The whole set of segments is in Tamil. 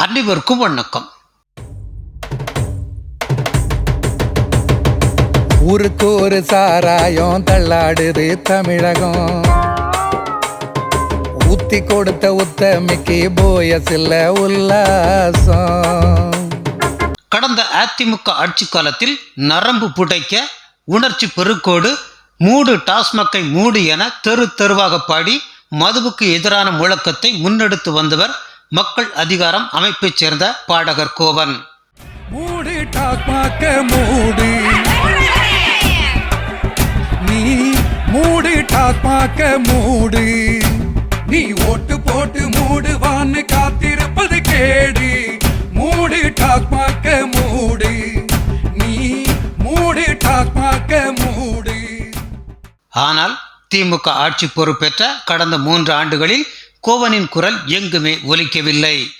அனைவருக்கும் வணக்கம். ஊருக்கு ஒரு சாராயம் தள்ளாடுது தமிழகம். ஊத்தி கொடுத்த உத்தமிக்கு போயசில்ல உல்லாசம். கடந்த அதிமுக ஆட்சி காலத்தில் நரம்பு புடைக்க உணர்ச்சி பெருக்கோடு மூடு டாஸ்மக்கை மூடு என தெரு தெருவாக பாடி மதுவுக்கு எதிரான முழக்கத்தை முன்னெடுத்து வந்தவர் மக்கள் அதிகாரம் அமைப்பைச் சேர்ந்த பாடகர் கோவன். மூடு நீ மூடு ஓட்டு போட்டு மூடுவான்னு காத்திருப்பது கேடு. மூடு டாக்மாக்க மூடு. நீ மூடு டாக்மாக்க மூடு. ஆனால் திமுக ஆட்சி பொறுப்பேற்ற கடந்த மூன்று ஆண்டுகளில் கோவனின் குரல் எங்குமே ஒலிக்கவில்லை.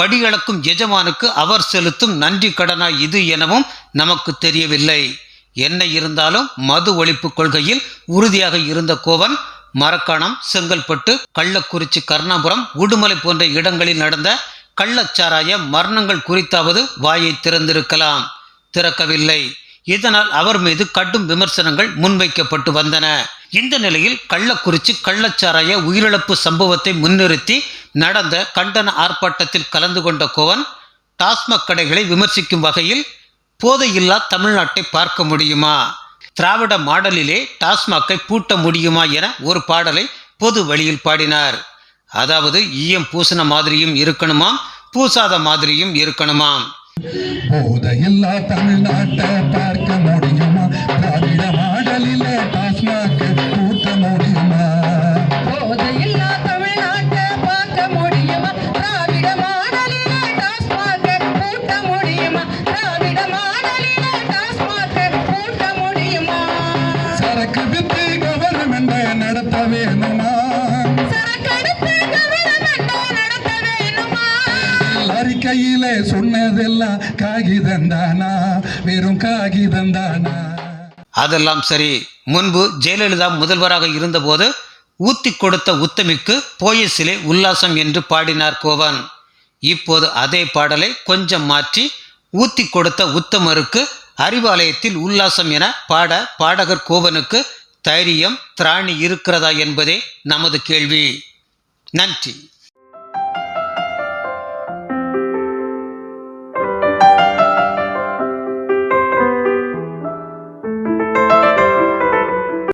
படியளக்கும் எஜமானுக்கு அவர் செலுத்தும் நன்றி கடனா இது எனவும் நமக்கு தெரியவில்லை. என்ன இருந்தாலும் மது ஒழிப்பு கொள்கையில் உறுதியாக இருந்த கோவன் மரக்காணம் செங்கல்பட்டு கள்ளக்குறிச்சி கர்ணாபுரம் உடுமலை போன்ற இடங்களில் நடந்த கள்ளச்சாராய மரணங்கள் குறித்தாவது வாயை திறந்திருக்கலாம். திறக்கவில்லை. இதனால் அவர் மீது கடும் விமர்சனங்கள் முன்வைக்கப்பட்டு வந்தன. இந்த நிலையில் கள்ளக்குறிச்சி கள்ளச்சாராய உயிரிழப்பு சம்பவத்தை முன்னிறுத்தி நடந்த கண்டன ஆர்ப்பாட்டத்தில் கலந்து கொண்ட கோவன் டாஸ்மாக் கடைகளை விமர்சிக்கும் வகையில் போதையில்லா தமிழ்நாட்டை பார்க்க முடியுமா? திராவிட மாடலிலே டாஸ்மாக்கை பூட்ட முடியுமா என ஒரு பாடலை பொது வழியில் பாடினார். அதாவது ஈயம் பூசின மாதிரியும் இருக்கணுமாம் பூசாத மாதிரியும் இருக்கணுமாம். போதையில்லா தமிழ்நாட்டை பார்க்க முடியுமா? அறிக்கையில சொன்னதெல்லாம் காகிதந்தானா வெறும் காகிதந்தானா அதெல்லாம் சரி. முன்பு ஜெயலலிதா முதல்வராக இருந்தபோது ஊத்தி கொடுத்த உத்தமிக்கு போயசிலே உல்லாசம் என்று பாடினார் கோவன். இப்போது அதே பாடலை கொஞ்சம் மாற்றி ஊத்தி கொடுத்த உத்தமருக்கு அறிவாலயத்தில் உல்லாசம் என பாட பாடகர் கோவனுக்கு தைரியம் திராணி இருக்கிறதா என்பதே நமது கேள்வி. நன்றி.